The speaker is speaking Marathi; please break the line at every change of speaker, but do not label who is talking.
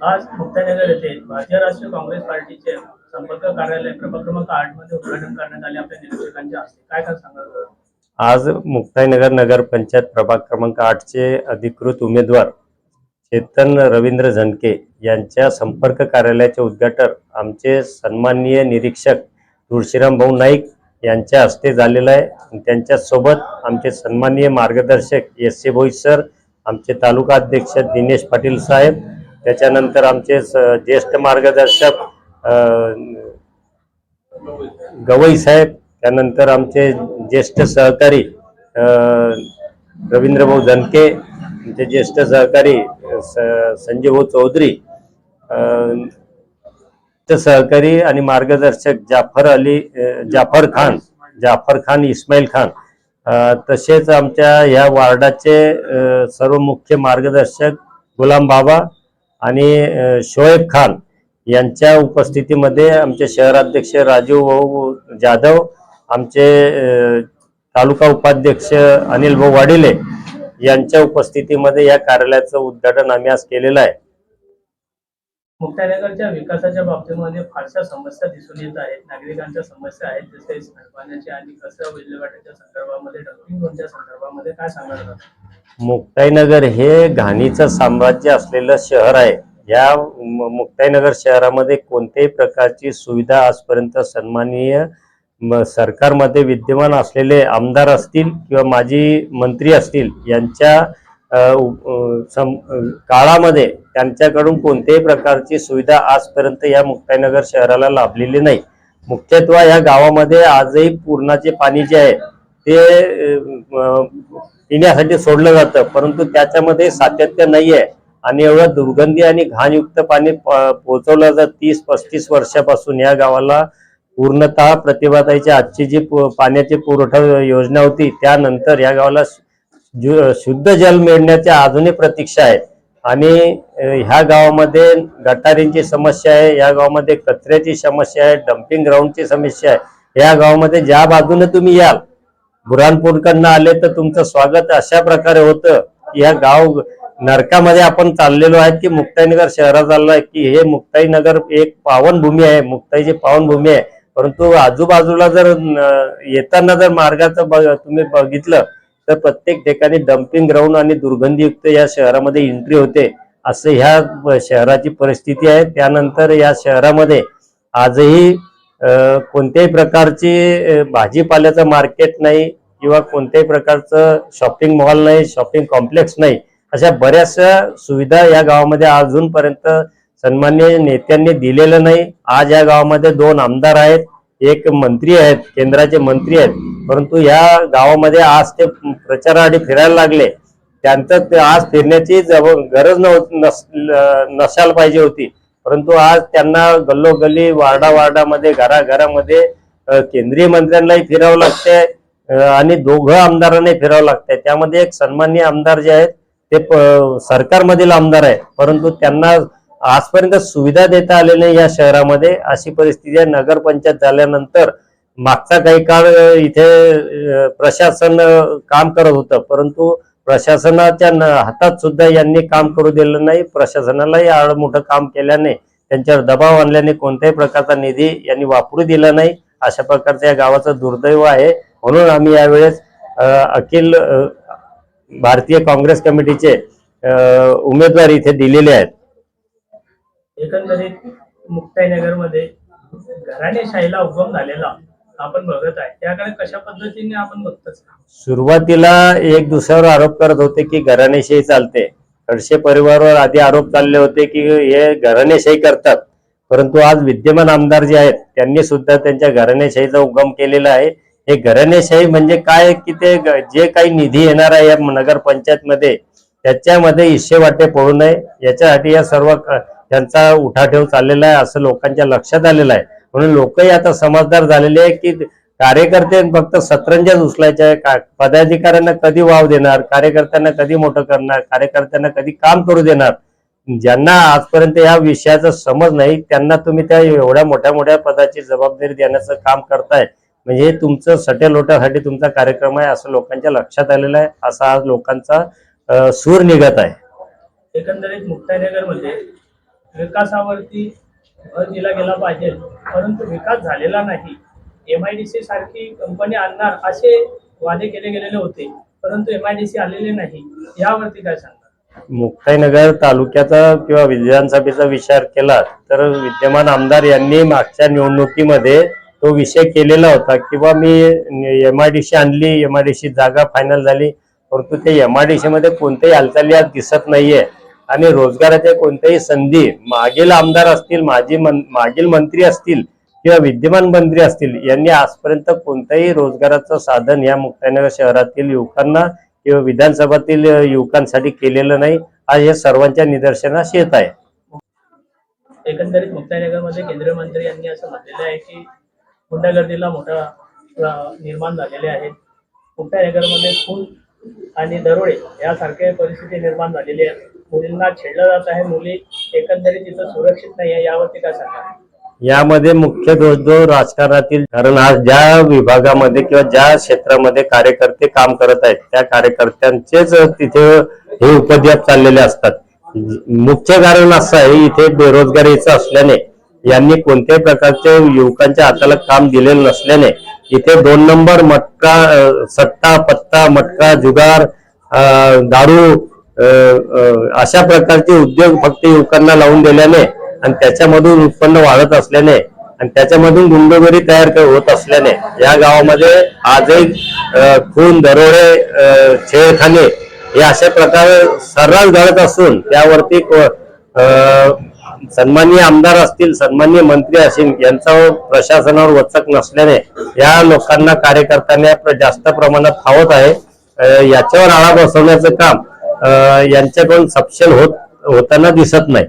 आज मुक्तानगर येथे भारतीय राष्ट्रीय काँग्रेस पार्टीचे संपर्क कार्यालय प्रभाग क्रमांक आठमध्ये उद्घाटन करण्यात आले आपल्या निरीक्षकांच्या हस्ते. काय काय सांगाल
आज मुक्ताईनगर नगर पंचायत प्रभाग क्रमांक आठचे अधिकृत उमेदवार चेतन रवींद्र झणके यांच्या संपर्क कार्यालयाचे उद्घाटन आमचे सन्माननीय निरीक्षक तुळशीराम भाऊ नाईक यांच्या हस्ते झालेलं आहे. त्यांच्यासोबत आमचे सन्माननीय मार्गदर्शक एस ए भोईर सर आमचे तालुका अध्यक्ष दिनेश पाटील साहेब त्याच्यानंतर आमचे स- ज्येष्ठ मार्गदर्शक गवई साहेब त्यानंतर आमचे ज्येष्ठ सहकारी रवींद्रभाऊ जनके आमचे ज्येष्ठ सहकारी स- संजय चौधरी सहकारी आणि मार्गदर्शक जाफर अली जाफर खान जाफर खान इस्माईल खान तसेच आमच्या ह्या वार्डाचे सर्व मुख्य मार्गदर्शक गुलाम बाबा आणि शोएब खान यांच्या उपस्थितीमध्ये आमचे शहराध्यक्ष राजीव भाऊ जाधव आमचे तालुका उपाध्यक्ष अनिल भाऊ वाडिले यांच्या उपस्थितीमध्ये या कार्यालयाचं उद्घाटन आम्ही आज केलेलं आहे.
मुक्तानगरच्या विकासाच्या बाबतीमध्ये फारशा समस्या दिसून येत आहेत. नागरिकांच्या समस्या आहेत जसे सांडपाण्याच्या आणि कचरा विल्हेवाटाच्या संदर्भामध्ये डम्पिंग संदर्भात संदर्भामध्ये काय सांगाल
मुक्ताईनगर हे घाणीचं साम्राज्य असलेलं शहर आहे. या मुक्ताईनगर शहरामध्ये कोणत्याही प्रकारची सुविधा आजपर्यंत सन्माननीय सरकारमध्ये विद्यमान असलेले आमदार असतील किंवा माजी मंत्री असतील यांच्या काळामध्ये त्यांच्याकडून कोणत्याही प्रकारची सुविधा आजपर्यंत या मुक्ताईनगर शहराला लाभलेली नाही. मुख्यत्वे या गावामध्ये आजही पूर्णाचे पाणी जे आहे ते पिण्यासाठी सोडलं जातं परंतु त्याच्यामध्ये सातत्य नाही आहे आणि एवढं दुर्गंधी आणि घाणयुक्त पाणी प- पोहोचवलं जातं तीस पस्तीस वर्षापासून या गावाला पूर्णतः प्रतिभाताईची आजची जी पाण्याची पुरवठा योजना होती त्यानंतर या गावाला शुद्ध जल मिळण्याची अजूनही प्रतीक्षा आहे. आणि ह्या गावामध्ये गटारींची समस्या आहे या गावामध्ये कचऱ्याची समस्या आहे डम्पिंग ग्राउंडची समस्या आहे. या गावामध्ये ज्या बाजूने तुम्ही याल बुरानपूरकडनं आले तर तुमचं स्वागत अशा प्रकारे होतं की ह्या गाव नरकामध्ये आपण चाललेलो आहे की मुक्ताईनगर शहरात चाललोय की हे मुक्ताईनगर एक पावनभूमी आहे मुक्ताईची पावनभूमी आहे. परंतु आजूबाजूला जर येताना जर मार्गाचं बघ तुम्ही बघितलं तर प्रत्येक ठिकाणी डम्पिंग ग्राउंड आणि दुर्गंधीयुक्त या शहरामध्ये एंट्री होते. असं ह्या शहराची परिस्थिती आहे. त्यानंतर या शहरामध्ये आजही कोणत्याही प्रकारची भाजीपाल्याचं मार्केट नाही किंवा कोणत्याही प्रकारचं शॉपिंग मॉल नाही शॉपिंग कॉम्प्लेक्स नाही अशा बऱ्याचशा सुविधा या गावामध्ये अजूनपर्यंत सन्मान्य नेत्यांनी दिलेलं नाही. आज या गावामध्ये दोन आमदार आहेत एक मंत्री आहेत केंद्राचे मंत्री आहेत. परंतु या गावामध्ये आज ते प्रचारासाठी फिरायला लागले. त्यांचं ते आज फिरण्याची जव- गरज नव्हती नस- नसायला पाहिजे होती. परंतु आज त्यांना गल्लोगल्ली वार्डा वार्डामध्ये घराघरामध्ये केंद्रीय मंत्र्यांनाही फिरावं लागते आणि दोघं आमदारांनाही फिरावं लागतंय. त्यामध्ये एक सन्मान्य आमदार जे आहेत ते सरकारमधील आमदार आहे परंतु त्यांना आजपर्यंत सुविधा देता आलेल्या नाही या शहरामध्ये. अशी परिस्थिती आहे. नगरपंचायत झाल्यानंतर मागचा काही काळ इथे प्रशासन काम करत होतं. परंतु प्रशासनाच्या न- हातात सुद्धा यांनी काम करू दिलं नाही. प्रशासनालाही आड मोठं काम केल्याने त्यांच्यावर दबाव आणल्याने कोणत्याही प्रकारचा निधी यांनी वापरू दिला नाही. अशा प्रकारचं या गावाचं दुर्दैव आहे. म्हणून आम्ही यावेळेस अखिल भारतीय काँग्रेस कमिटीचे उमेदवार इथे दिलेले आहेत.
एकंदरीत मुक्ताईनगरमध्ये घराणेशाहीला उगम झालेला आपण बघत आहे. त्याकडे कशा पद्धतीने आपण बघतोच
सुरुवातीला एक दुसऱ्यावर आरोप करत होते की घराणेशाही चालते. खडसे परिवारावर आधी आरोप चालले होते की हे घराणेशाही करतात. परंतु आज विद्यमान आमदार जे आहेत त्यांनी सुद्धा त्यांच्या घराणेशाहीचा उगम केलेला आहे. हे घराणेशाही म्हणजे काय? की ते जे काही निधी येणार आहे या नगरपंचायतमध्ये त्याच्यामध्ये हिस्से वाटे पडू नये. याच्यासाठी या सर्व त्यांचा उठाठेव चाललेला आहे असं लोकांच्या लक्षात आलेलं आहे. म्हणून लोकही आता समजदार झालेले आहे की कार्यकर्ते फक्त सतरंजाच उचलायचे आहे पदाधिकाऱ्यांना कधी वाव देणार कार्यकर्त्यांना कधी मोठं करणार कार्यकर्त्यांना कधी काम करू देणार? ज्यांना आजपर्यंत या विषयाचा समज नाही त्यांना तुम्ही त्या एवढ्या मोठ्या मोठ्या पदाची जबाबदारी देण्याचं काम करताय. म्हणजे हे तुमचं सटे लोटासाठी तुमचा कार्यक्रम आहे असं लोकांच्या लक्षात आलेलं आहे असा आज लोकांचा सूर निघत आहे.
एकंदरीत मुक्ताईनगरमध्ये विकासावरती भर दिला गेला पाहिजे. परंतु विकास झालेला नाही. एम आय डी सी सारखी कंपनी आणणार असे वादे केले गेलेले होते. परंतु एम आय डी सी आलेले नाही. यावरती काय सांगणार?
मुक्ताईनगर तालुक्याचा किंवा विधानसभेचा विचार केला तर विद्यमान आमदार यांनी मागच्या निवडणुकीमध्ये तो विषय केलेला होता किंवा मी एम आय डी सी आणली एम आय डी सी जागा फायनल झाली. परंतु ते एम आय डी सी मध्ये कोणत्याही हालचाली आज दिसत नाहीये. आणि रोजगाराच्या कोणत्याही संधी मागील आमदार असतील माजी मन मागील मंत्री असतील किंवा विद्यमान मंत्री असतील यांनी आजपर्यंत कोणत्याही रोजगाराचं साधन या मुक्तानगर शहरातील युवकांना किंवा विधानसभातील युवकांसाठी केलेलं नाही. आज हे सर्वांच्या निदर्शनास येत आहे.
एकंदरीत मुक्ताईनगरमध्ये केंद्रीय मंत्री यांनी असं म्हटलेलं आहे की गुंडागर्दीला मोठा निर्माण झालेले आहेत. मुक्ताईनगरमध्ये खून आणि दरोडे यासारख्या परिस्थिती निर्माण झालेली आहे. मुलींना छेडलं जात आहे. मुली एकंदरीत तिथं सुरक्षित नाही आहे. यावरती काय सांगा
यामध्ये मुख्य दोष जो राजकारणातील कारण आज ज्या विभागामध्ये किंवा ज्या क्षेत्रामध्ये कार्यकर्ते काम करत आहेत त्या कार्यकर्त्यांचेच तिथे हे उपद्व्याप चाललेले असतात. मुख्य कारण असं आहे इथे बेरोजगारीचं असल्याने यांनी कोणत्याही प्रकारचे युवकांच्या हाताला काम दिलेलं नसल्याने इथे दोन नंबर मटका सट्टा पत्ता मटका जुगार दारू अशा प्रकारचे उद्योग फक्त युवकांना लावून दिल्याने आणि त्याच्यामधून उत्पन्न वाढत असल्याने आणि त्याच्यामधून गुंडोगरी तयार होत असल्याने या गावामध्ये आजही खून दरोडे छेळखाने हे अशा प्रकारे सर्रास घडत असून त्यावरती को- सन्माननीय आमदार असतील सन्माननीय मंत्री असतील यांचा प्रशासनावर वचक नसल्याने या लोकांना कार्यकर्त्यांना जास्त प्रमाणात फावत आहे. याच्यावर आळा बसवण्याचं काम यांच्याकडून सक्षम होत होताना दिसत नाही.